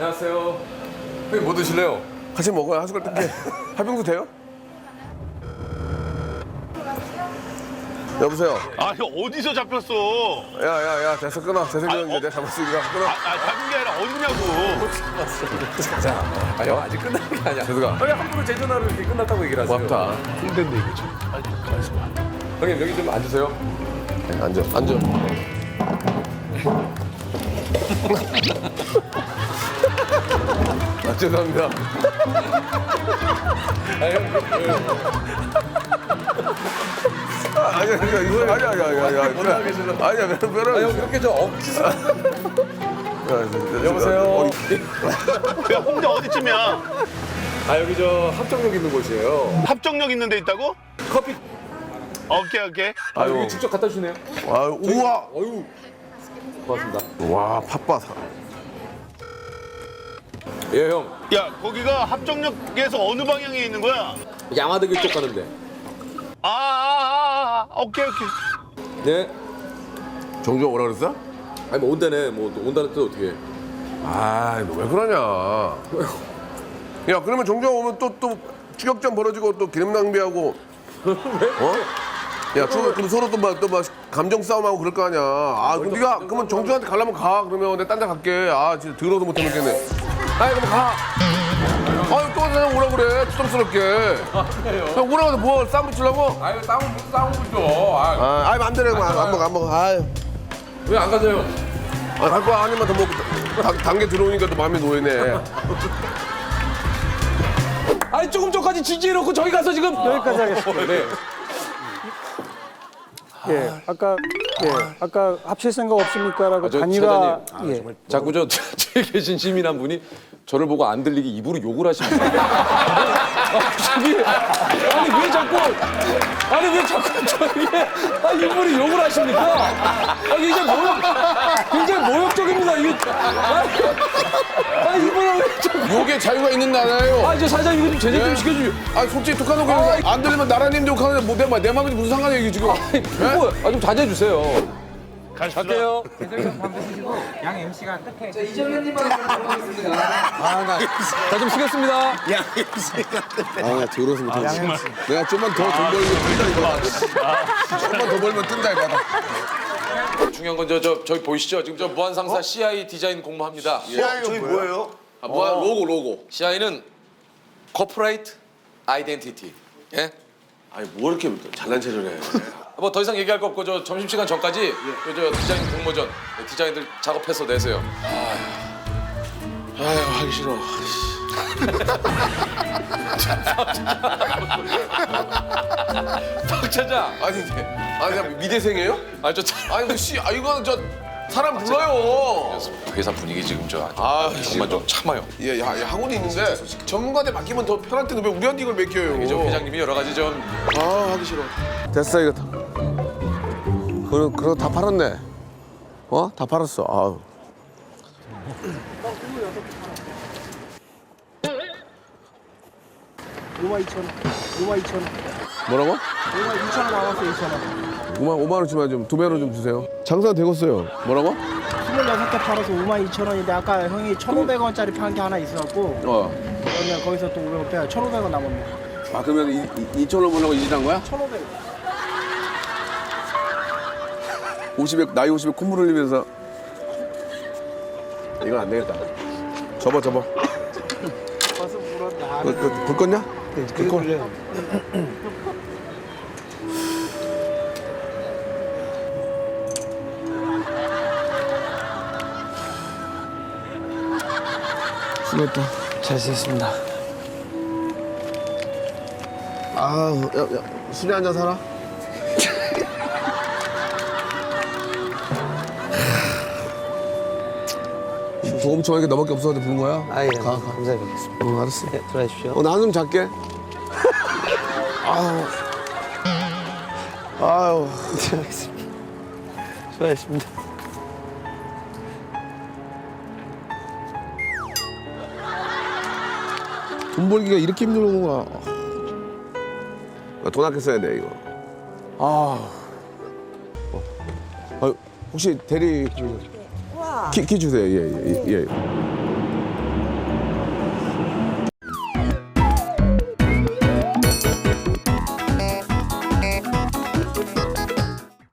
안녕하세요. 형님 뭐 드실래요? 같이 먹어요. 한 숟갈 뜯게. 할병도 돼요? 여보세요. 아, 형 어디서 잡혔어? 야야야 됐어 끊어. 재생이 아니, 형이 어? 내가 잡았으니까 끊어. 아, 아 잡은 게 아니라 어디냐고. 자, 아, 형 아직 끝난 게 아니야. 재수가. 형님 함부로 제 전화로 이렇게 끝났다고 얘기를 하세요. 고맙다. 힘든데 이거지. 형님 여기 좀 앉으세요. 네, 앉아 앉아. 아 죄송합니다. 아, 아니 아니 아니 아니 아니 아니 아니 아니 못 나가실러. 아니야 왜왜 아, 형 그렇게 좀 억지스. 어, 여보세요. 야, 홍대 어디쯤이야? 아 여기 저 합정역 있는 곳이에요. 합정역 있는 데 있다고? 커피. 오케이, 오케이. 아 아유. 여기 직접 갖다 주네요. 아 우와 어유. 고맙습니다. 와 팥밭. 예 형. 야, 거기가 합정역에서 어느 방향에 있는 거야? 양화대교 쪽 가는데. 아, 아, 아, 아, 오케이, 오케이. 네. 정주가 오라 그랬어? 아니 뭐 온다네. 뭐 온다는 뜻 어떻게? 해? 아, 너왜 그러냐? 야, 그러면 정주가 오면 또 또 추격전 벌어지고 또 기름 낭비하고 어? 야, 저, 그럼 서로 또막 또막 감정 싸움하고 그럴 거 아니야. 아, 그럼 네가 그러면 정주한테 가려면 가. 그러면 내가 딴 데 갈게. 아, 진짜 들어도 못 해먹겠네. 아이, 그럼 가. 아유, 또 그냥 오라 그래. 부담스럽게. 형 오라 그래. 뭐 싸움 붙이려고? 아유 싸움 싸움 붙죠. 아, 아, 아이, 안 되네. 안 먹어, 안 먹어. 아유. 왜안 가세요? 아, 갈 거야. 한 입만 더 먹고. 당, 단계 들어오니까 또 마음이 놓이네. 아니 조금 전까지 지지해놓고 저기 가서 지금 여기까지 하겠습니다. 네. 예, 아까 예, 아까 합칠 생각 없습니까라고 아, 저 단일화 사장님, 예. 자꾸 저 뒤에 계신 시민 한 분이 저를 보고 안 들리게 입으로 욕을. 아, 저기 아니 왜 자꾸 아니 왜 자꾸 저에게 아, 입으로 욕을 하십니까? 아, 이게 이제 모욕, 굉장히 모욕적입니다. 이게 아, 왜 자꾸 욕에 자유가 있는 나라예요. 아, 저 사장님 이거 좀 제재 좀 시켜주세요. 아 솔직히 독한 욕에서 안 들리면 나라님도 욕하는데 뭐, 내, 말- 내 마음이 무슨 상관이야 이게 지금 이거 아, 좀 자제해 주세요. 갈게요. 자, 좀 쉬겠습니다. 아나 들어서 못하지 내가 좀만 더 돈 벌면 뜬다 이거 좀만 더 벌면 뜬다 이거 중요한 건 저 저 저기 보이시죠? 지금 저 무한 상사 CI 디자인 공모합니다. 저기 뭐예요? 아, 뭐야 로고 로고 CI는 Corporate Identity. 예? 아니 뭐 이렇게 잘난 체를 해 뭐 더 이상 얘기할 거 없고 저 점심 시간 전까지 그 저 디자인 공모전 네, 디자인들 작업해서 내세요. 아유 하기 싫어 박 차장. 아니 이제 아니 미대생이에요? 아저 아니 그씨 아 이거는 저 사람 불러요 회사 분위기 지금 저아 정말 좀 참아요. 예, 야, 야, 학원이 있는데 전문가한테 맡기면 더 편할 텐데 왜 우리한테 이걸 맡겨요? 저 회장님이 여러 가지 좀 아 하기 싫어. 됐어 이거 다. 그럼 그거 다 팔았네. 어? 다 팔았어. 아우. 오만 2천 원, 오만 2천 원, 뭐라고? 오만 2천 원 나왔어요, 2천 원. 5만 5만 원치만 좀 두 배로 좀 주세요. 장사 되겠어요. 뭐라고? 26개 팔아서 5만 2천 원인데 아까 형이 1,500원짜리 판 게 하나 있어갖고 어. 그러면 거기서 또 500원 빼요. 1,500원 남았네. 아 그러면 이, 이, 2천 원 벌려고 이 짓한 거야? 1,500원. 50에 나이 50에 콧물 흘리면서 이건 안 되겠다. 접어 접어. 벌써 물었다. 그, 그, 불 껐냐? 불 꺼. 수고했다. 잘 쓰겠습니다. 아우 야, 야, 술이 한잔 사라. 도움 청하게 너밖에 없었는데 부른 거야? 아, 예. 가, 가. 감사드리겠습니다. 어, 알았어. 네, 들어가십시오. 어, 나는 좀 작게. 아우. 아유. 들어가겠습니다. 수고하셨습니다. 돈 벌기가 이렇게 힘든 거구나. 나돈 아껴 써야 돼, 이거. 아. 어. 아, 혹시 대리 그 키, 키 주세요. 예, 예, 예.